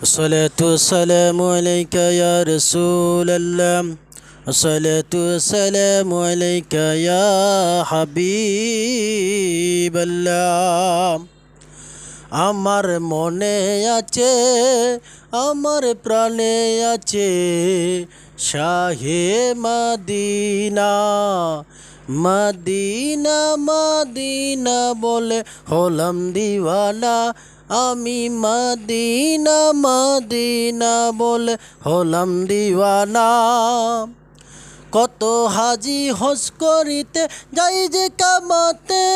الصلاة والسلام عليك يا رسول الله الصلاة والسلام عليك يا حبيب الله আমার মনে আছে আমার প্রাণে আছে শাহে মদিনা মদিনা মদিনা বলে হলাম দিওয়ানা আমি মদিনা মদিনা বলে হলাম দিওয়ানা। কত হাজি হজ করিতে যাই যে কামাতে,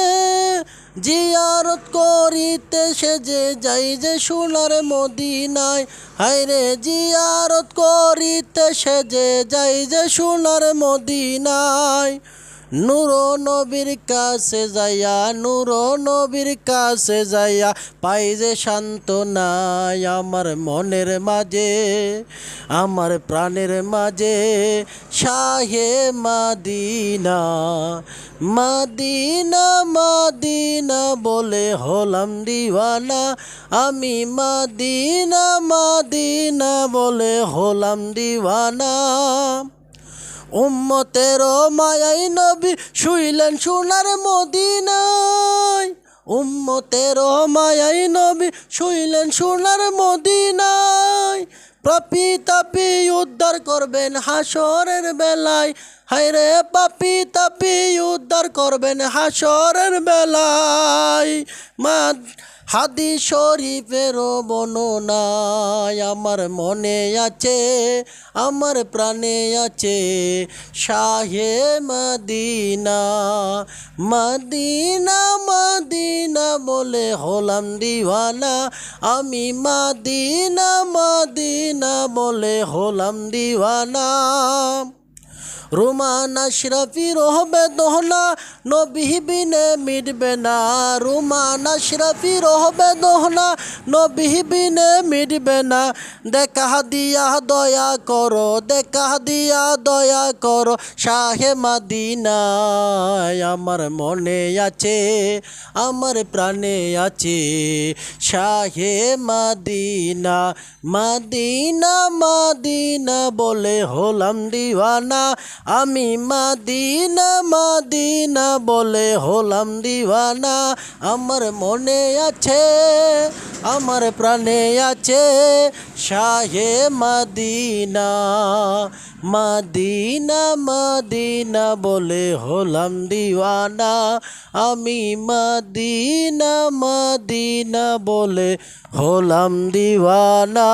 জিয়ারত করিতে সে যে যাই যে সোনার মদিনায়। হায়রে জিয়ারত করিতে সে যে যাই যে সোনার মদিনায়। নূর নবীর কাছে যাইয়া, নূর নবীর কাছে যাইয়া, পাই যে শান্ত নাই আমার মনের মাঝে, আমার প্রাণের মাঝে, শাহে মাদিনা মাদিনা মাদিনা বলে হলাম দিওয়ানা। আমি মাদিনা মাদিনা বলে হলাম দিওয়ানা। উম্মতের মায়াই নবী শুইলেন সোনার মদিনায়। উম্মতের মায়াই নবী শুইলেন সোনার মদিনায়। পাপি তাপি উদ্ধার করবেন হাসরের বেলায়। হায়রে পাপি তাপি উদ্ধার করবেন হাসরের বেলায়। মা হাদি শরীফের বর্ণনায় আমার মনে আছে, আমার প্রাণে আছে। শাহে মদিনা মদিনা মদিনা বলে হলাম দিওয়ানা। আমি মদিনা মদিনা বলে হলাম দিওয়ানা। রুমান আশরাফি রহবে দোহনা নবী বিনে মিটবে না। রুমান আশরাফি রহবে দোহনা নবী বিনে মিটবে না। দেখা দিয়া দয়া করো, দেখা দিয়া দয়া করো। শাহে মাদিনায় আমার মনে আছে, আমার প্রাণে আছে। শাহে মাদিনা মাদিনা মাদিনা বলে হলাম দিওয়ানা। আমি মাদিনা মাদিনা বলে হলাম দিওয়ানা। আমার মনে আছে, আমার প্রাণে আছে শাহে মাদিনা। মাদিনা মাদিনা বলে হলাম দিওয়ানা। আমি মাদিনা মাদিনা বলে হলাম দিওয়ানা।